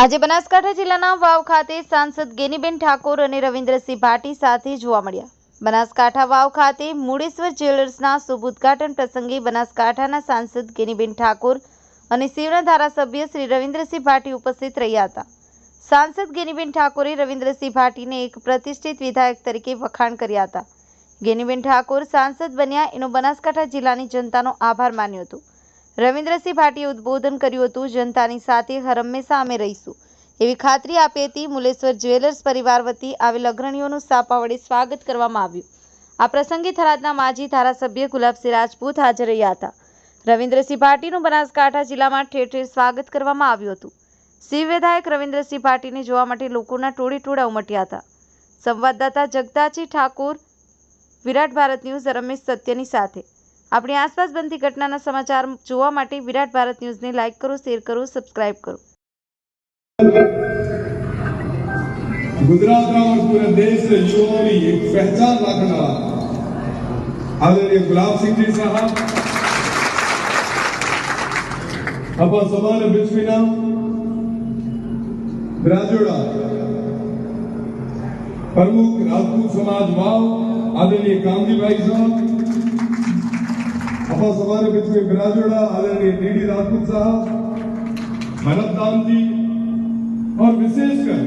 આજે બનાસકાંઠા જિલ્લાના વાવ ખાતે સાંસદ ગેનીબેન ઠાકોર અને રવિન્દ્રસિંહ ભાટી સાથે જોવા મળ્યા. બનાસકાંઠા વાવ ખાતે મુડેશ્વર જ્વેલર્સના શુભ પ્રસંગે બનાસકાંઠાના સાંસદ ગેનીબેન ઠાકોર અને શિવના ધારાસભ્ય શ્રી રવિન્દ્રસિંહ ભાટી ઉપસ્થિત રહ્યા હતા. સાંસદ ગેનીબેન ઠાકોરે રવિન્દ્રસિંહ ભાટીને એક પ્રતિષ્ઠિત વિધાયક તરીકે વખાણ કર્યા હતા. ગેનીબેન ઠાકોર સાંસદ બન્યા એનો બનાસકાંઠા જિલ્લાની જનતાનો આભાર માન્યો હતો. રવિન્દ્રસિંહ ભાટીએ ઉદ્બોધન કર્યું હતું, જનતાની સાથે હંમેશા અમે રહીશું. એવી ખાતરી આપી હતી મુલેશ્વર જ્વેલર્સ પરિવાર વતી આવેલ અગ્રણીઓનું સાપા વડે સ્વાગત કરવામાં આવ્યું. આ પ્રસંગે થરાદના માજી ધારાસભ્ય ગુલાબસિંહ રાજપૂત હાજર રહ્યા હતા. રવિન્દ્રસિંહ ભાટીનું બનાસકાંઠા જિલ્લામાં ઠેર ઠેર સ્વાગત કરવામાં આવ્યું હતું. શિવ વિધાયક રવિન્દ્રસિંહ ભાટીને જોવા માટે લોકોના ટોળે ટોળા ઉમટ્યા હતા. સંવાદદાતા જગદાજી ઠાકોર, વિરાટ ભારત ન્યૂઝ, રમેશ સત્યની સાથે. આપણી આસપાસ બનતી ઘટનાના સમાચાર જોવા માટે વિરાટ ભારત ન્યૂઝને લાઇક કરો, શેર કરો, સબસ્ક્રાઇબ કરો. ગુજરાતના પ્રમુખ રાજપૂત સમાજ વાવ આદરણીય કામજીભાઈ સાહેબ. राजपूत समाज वाव आदरणीय कामजी भाई साहब अपा समान बिस्मिन राजोड़ा आदरणीय डीडी राजपूत साहब भरत दाम जी और विशेषकर